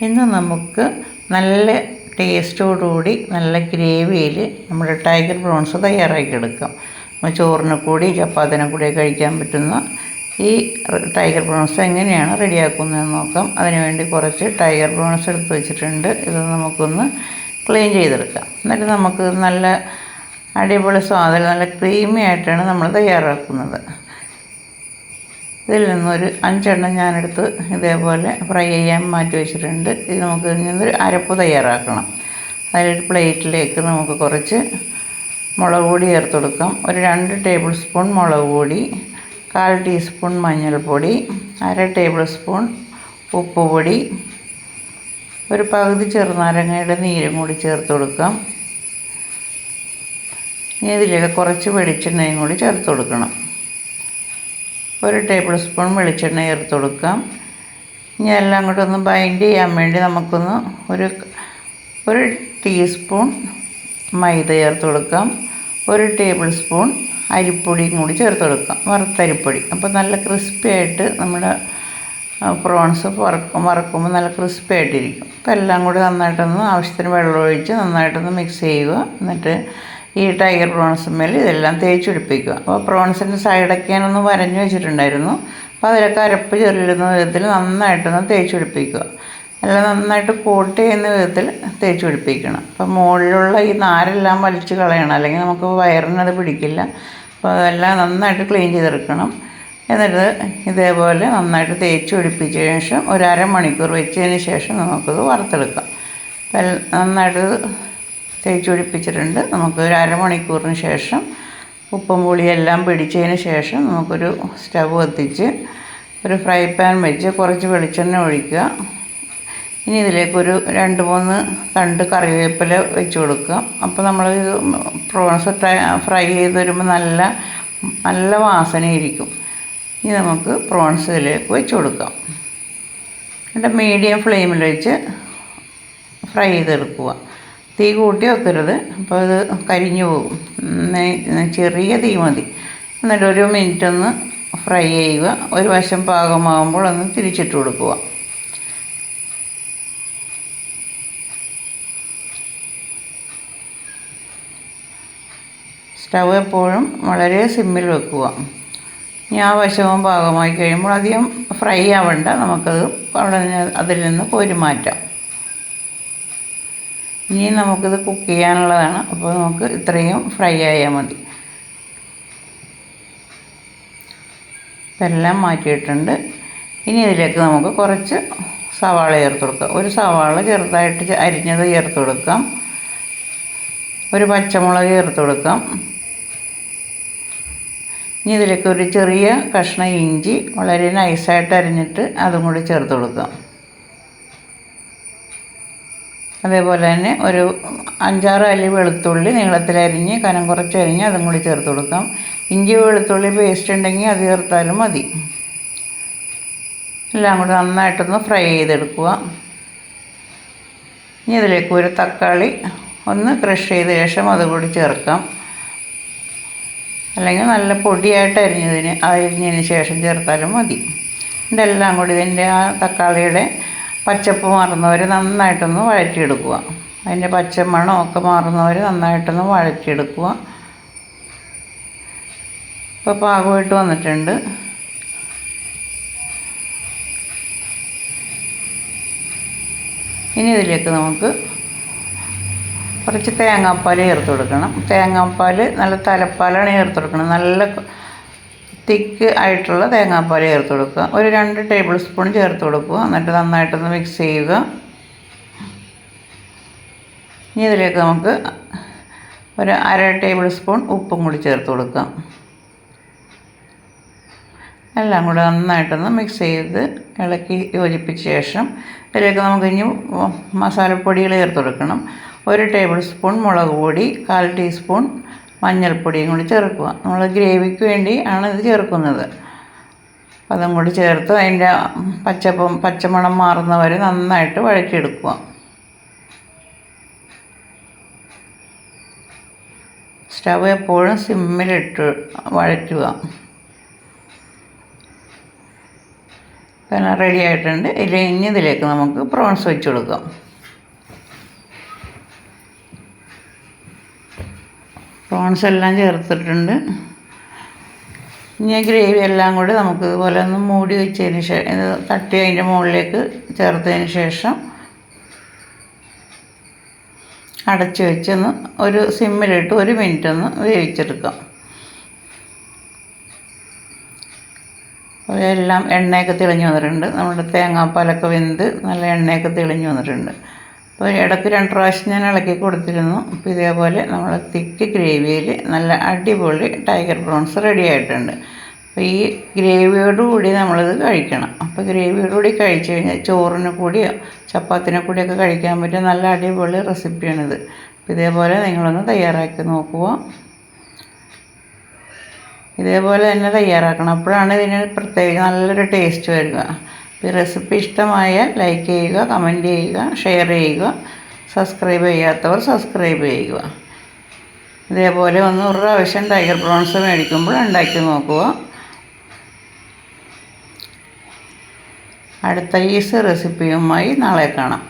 ഇന്ന് നമുക്ക് നല്ല ടേസ്റ്റോടുകൂടി നല്ല ഗ്രേവിയിൽ നമ്മുടെ ടൈഗർ പ്രോൺസ് തയ്യാറാക്കിയെടുക്കാം. ചോറിന് കൂടി ചപ്പാത്തിനെ കൂടി കഴിക്കാൻ പറ്റുന്ന ഈ ടൈഗർ പ്രോൺസ് എങ്ങനെയാണ് റെഡിയാക്കുന്നതെന്ന് നോക്കാം. അതിനുവേണ്ടി കുറച്ച് ടൈഗർ പ്രോൺസ് എടുത്ത് വെച്ചിട്ടുണ്ട്. ഇത് നമുക്കൊന്ന് ക്ലീൻ ചെയ്തെടുക്കാം. എന്നിട്ട് നമുക്ക് നല്ല അടിപൊളി സ്വാദിൽ നല്ല ക്രീമി ആയിട്ടാണ് നമ്മൾ തയ്യാറാക്കുന്നത്. ഇതിൽ നിന്നൊരു അഞ്ചെണ്ണം ഞാനെടുത്ത് ഇതേപോലെ ഫ്രൈ ചെയ്യാൻ മാറ്റി വെച്ചിട്ടുണ്ട്. ഇത് നമുക്ക് നിന്നൊരു അരപ്പ് തയ്യാറാക്കണം. അതിലൊരു പ്ലേറ്റിലേക്ക് നമുക്ക് കുറച്ച് മുളക് പൊടി ചേർത്ത് കൊടുക്കാം. ഒരു രണ്ട് ടേബിൾ സ്പൂൺ മുളക് പൊടി കാൽ ടീസ്പൂൺ മഞ്ഞൾപ്പൊടി അര ടേബിൾ സ്പൂൺ ഉപ്പ് പൊടി ഒരു പകുതി ചെറുനാരങ്ങയുടെ നീരും കൂടി ചേർത്ത് കൊടുക്കാം. ഇനി ഇതിലേക്ക് കുറച്ച് വെളിച്ചെണ്ണയും കൂടി ചേർത്ത് കൊടുക്കണം. ഒരു ടേബിൾ സ്പൂൺ വെളിച്ചെണ്ണ ചേർത്ത് കൊടുക്കാം. ഇനി എല്ലാം കൂടെ ഒന്ന് ബൈൻഡ് ചെയ്യാൻ വേണ്ടി നമുക്കൊന്ന് ഒരു ഒരു ടീസ്പൂൺ മൈദ ചേർത്ത് കൊടുക്കാം. ഒരു ടേബിൾ സ്പൂൺ അരിപ്പൊടിയും കൂടി ചേർത്ത് കൊടുക്കാം. വറുത്തരിപ്പൊടി അപ്പോൾ നല്ല ക്രിസ്പി ആയിട്ട് നമ്മുടെ പ്രോൺസ് വറക്കും വറക്കുമ്പോൾ നല്ല ക്രിസ്പി ആയിട്ടിരിക്കും. അപ്പോൾ എല്ലാം കൂടി നന്നായിട്ടൊന്ന് ആവശ്യത്തിന് വെള്ളമൊഴിച്ച് നന്നായിട്ടൊന്ന് മിക്സ് ചെയ്യുക. എന്നിട്ട് ഈ ടൈഗർ പ്രോൺസ് മേൽ ഇതെല്ലാം തേച്ച് പിടിപ്പിക്കുക അപ്പോൾ പ്രോൺസിന്റെ സൈഡൊക്കെ വരഞ്ഞു വെച്ചിട്ടുണ്ടായിരുന്നു. അപ്പോൾ അതിലൊക്കെ അരപ്പ് ചെല്ലുന്ന വിധത്തിൽ നന്നായിട്ടൊന്ന് തേച്ച് പിടിപ്പിക്കുക അല്ല നന്നായിട്ട് കോട്ട് ചെയ്യുന്ന വിധത്തിൽ തേച്ച് പിടിപ്പിക്കണം അപ്പോൾ മുകളിലുള്ള ഈ നാരെല്ലാം വലിച്ച് കളയണം. അല്ലെങ്കിൽ നമുക്ക് വയറിനത് പിടിക്കില്ല. അപ്പോൾ അതെല്ലാം നന്നായിട്ട് ക്ലീൻ ചെയ്തെടുക്കണം. എന്നിട്ട് ഇതേപോലെ നന്നായിട്ട് തേച്ച് പിടിപ്പിച്ച ശേഷം ഒരു അരമണിക്കൂർ വെച്ചതിന് ശേഷം നമുക്കത് വറുത്തെടുക്കാം. നന്നായിട്ട് തേച്ച് പിടിപ്പിച്ചിട്ടുണ്ട് നമുക്ക് ഒരു അരമണിക്കൂറിന് ശേഷം ഉപ്പും പുളിയെല്ലാം പിടിച്ചതിന് ശേഷം നമുക്കൊരു സ്റ്റവ് കത്തിച്ച് ഒരു ഫ്രൈ പാൻ വെച്ച് കുറച്ച് വെളിച്ചെണ്ണ ഒഴിക്കുക. ഇനി ഇതിലേക്കൊരു രണ്ട് മൂന്ന് തണ്ട് കറിവേപ്പില വെച്ച് കൊടുക്കുക. അപ്പോൾ നമ്മൾ പ്രോൺസ് ഫ്രൈ ചെയ്ത് വരുമ്പോൾ നല്ല നല്ല വാസനയിരിക്കും ഇനി നമുക്ക് പ്രോൺസ് ഇതിലേക്ക് വെച്ച് കൊടുക്കാം. എന്നിട്ട് മീഡിയം ഫ്ലെയിമിൽ വെച്ച് ഫ്രൈ ചെയ്തെടുക്കുക. തീ കൂട്ടി വെക്കരുത്. അപ്പോൾ അത് കരിഞ്ഞു പോകും. ചെറിയ തീ മതി. എന്നിട്ട് ഒരു മിനിറ്റ് ഒന്ന് ഫ്രൈ ചെയ്യുക. ഒരു വശം പാകമാകുമ്പോൾ ഒന്ന് തിരിച്ചിട്ട് കൊടുക്കുക. സ്റ്റവ് എപ്പോഴും വളരെ സിമ്മിൽ വെക്കുക. ഇനി ആ വശവും പാകമായി കഴിയുമ്പോൾ അധികം ഫ്രൈ ആവണ്ട. നമുക്കത് അവിടെ അതിൽ നിന്ന് കോരി മാറ്റാം. ഇനി നമുക്കിത് കുക്ക് ചെയ്യാനുള്ളതാണ്. അപ്പോൾ നമുക്ക് ഇത്രയും ഫ്രൈ ആയാൽ മതി. ഇതെല്ലാം മാറ്റിയിട്ടുണ്ട്. ഇനി ഇതിലേക്ക് നമുക്ക് കുറച്ച് സവാള ചേർത്ത് കൊടുക്കാം. ഒരു സവാള ചെറുതായിട്ട് അരിഞ്ഞത് ചേർത്ത് കൊടുക്കാം. ഒരു പച്ചമുളക് ചേർത്ത് കൊടുക്കാം. ഇനി ഇതിലേക്ക് ഒരു ചെറിയ കഷ്ണം ഇഞ്ചി വളരെ നൈസായിട്ട് അരിഞ്ഞിട്ട് അതും കൂടി ചേർത്ത് കൊടുക്കാം. അതേപോലെ തന്നെ ഒരു അഞ്ചാറ് അല്ലി വെളുത്തുള്ളി നീളത്തിലരിഞ്ഞ് കനം കുറച്ച് അരിഞ്ഞ് അതും കൂടി ചേർത്ത് കൊടുക്കാം. ഇഞ്ചി വെളുത്തുള്ളി പേസ്റ്റ് ഉണ്ടെങ്കിൽ അത് ചേർത്താലും മതി. എല്ലാം കൂടി നന്നായിട്ടൊന്ന് ഫ്രൈ ചെയ്തെടുക്കുക. ഇനി ഇതിലേക്ക് ഒരു തക്കാളി ഒന്ന് ക്രഷ് ചെയ്ത ശേഷം അതുകൂടി ചേർക്കാം. അല്ലെങ്കിൽ നല്ല പൊടിയായിട്ട് അരിഞ്ഞതിന് അരിഞ്ഞതിന് ശേഷം ചേർത്താലും മതി. ഇതെല്ലാം കൂടി ഇതിന്റെ ആ തക്കാളിയുടെ പച്ചപ്പ് മാറുന്നവർ നന്നായിട്ടൊന്ന് വഴറ്റിയെടുക്കുക. അതിന്റെ പച്ച മണമൊക്കെ മാറുന്നവർ നന്നായിട്ടൊന്ന് വഴറ്റിയെടുക്കുക. ഇപ്പോൾ പാകമായിട്ട് വന്നിട്ടുണ്ട്. ഇനി ഇതിലേക്ക് നമുക്ക് കുറച്ച് തേങ്ങാപ്പാൽ ചേർത്ത് കൊടുക്കണം. തേങ്ങാപ്പാൽ നല്ല തലപ്പാലാണ് ചേർത്ത് കൊടുക്കണം. നല്ല തിക്ക് ആയിട്ടുള്ള തേങ്ങാപ്പാൽ ചേർത്ത് കൊടുക്കുക. ഒരു രണ്ട് ടേബിൾ സ്പൂൺ ചേർത്ത് കൊടുക്കുക. എന്നിട്ട് നന്നായിട്ടൊന്ന് മിക്സ് ചെയ്യുക. ഇനി ഇതിലേക്ക് നമുക്ക് ഒരു അര ടേബിൾ സ്പൂൺ ഉപ്പും കൂടി ചേർത്ത് കൊടുക്കാം. എല്ലാം കൂടെ നന്നായിട്ടൊന്ന് മിക്സ് ചെയ്ത് ഇളക്കി യോജിപ്പിച്ച ശേഷം ഇതിലേക്ക് നമുക്ക് ഇനി മസാലപ്പൊടികൾ ചേർത്ത് കൊടുക്കണം. ഒരു ടേബിൾ സ്പൂൺ മുളക് പൊടി കാൽ ടീസ്പൂൺ മഞ്ഞൾപ്പൊടിയും കൂടി ചേർക്കുക. നമ്മൾ ഗ്രേവിക്ക് വേണ്ടി ആണ് ഇത് ചേർക്കുന്നത്. അതും കൂടി ചേർത്ത് അതിന്റെ പച്ചപ്പം പച്ചമണം മാറുന്നവരെ നന്നായിട്ട് വഴറ്റിയെടുക്കുക. സ്റ്റവ് എപ്പോഴും സിമ്മിലിട്ട് വഴറ്റുക. പിന്നെ റെഡി ആയിട്ടുണ്ട്. ഇനി ഇതിലേക്ക് നമുക്ക് പ്രോൺസ് വെച്ച് കൊടുക്കാം. പ്രോൺസ് എല്ലാം ചേർത്തിട്ടുണ്ട്. ഇനി ഗ്രേവി എല്ലാം കൂടി നമുക്ക് ഇതുപോലെ ഒന്ന് മൂടി വെച്ചതിന് ശേഷം ഇത് തട്ടി അതിന്റെ മുകളിലേക്ക് ചേർത്തതിന് ശേഷം അടച്ച് വെച്ചൊന്ന് ഒരു സിമ്മിലിട്ട് ഒരു മിനിറ്റ് ഒന്ന് വേവിച്ചെടുക്കാം. അതെല്ലാം എണ്ണയൊക്കെ തെളിഞ്ഞു വന്നിട്ടുണ്ട്. നമ്മുടെ തേങ്ങാപ്പാലൊക്കെ വെന്ത് നല്ല എണ്ണയൊക്കെ തെളിഞ്ഞു വന്നിട്ടുണ്ട്. അപ്പോൾ ഇടയ്ക്ക് രണ്ട് പ്രാവശ്യം ഞാൻ ഇളക്കി കൊടുത്തിരുന്നു. അപ്പോൾ ഇതേപോലെ നമ്മൾ തിക്ക് ഗ്രേവിയിൽ നല്ല അടിപൊളി ടൈഗർ പ്രോൺസ് റെഡി ആയിട്ടുണ്ട്. അപ്പോൾ ഈ ഗ്രേവിയോടുകൂടി നമ്മളിത് കഴിക്കണം. അപ്പോൾ ഗ്രേവിയോടുകൂടി കഴിച്ചു കഴിഞ്ഞാൽ ചോറിന് കൂടിയോ ചപ്പാത്തിനെ കൂടിയൊക്കെ കഴിക്കാൻ പറ്റിയ നല്ല അടിപൊളി റെസിപ്പിയാണിത്. അപ്പോൾ ഇതേപോലെ നിങ്ങളൊന്ന് തയ്യാറാക്കി നോക്കുക ഇതേപോലെ തന്നെ തയ്യാറാക്കണം. അപ്പോഴാണ് ഇതിന് പ്രത്യേക നല്ലൊരു ടേസ്റ്റ് വരിക. ഈ റെസിപ്പി ഇഷ്ടമായാൽ ലൈക്ക് ചെയ്യുക കമന്റ് ചെയ്യുക ഷെയർ ചെയ്യുക. സബ്സ്ക്രൈബ് ചെയ്യാത്തവർ സബ്സ്ക്രൈബ് ചെയ്യുക. ഇതേപോലെ ഒന്ന് ഒരു പ്രാവശ്യം ടൈഗർ പ്രോൺസ് മേടിക്കുമ്പോൾ ഉണ്ടാക്കി നോക്കുക. അടുത്ത ഈസ് റെസിപ്പിയുമായി നാളെ കാണാം.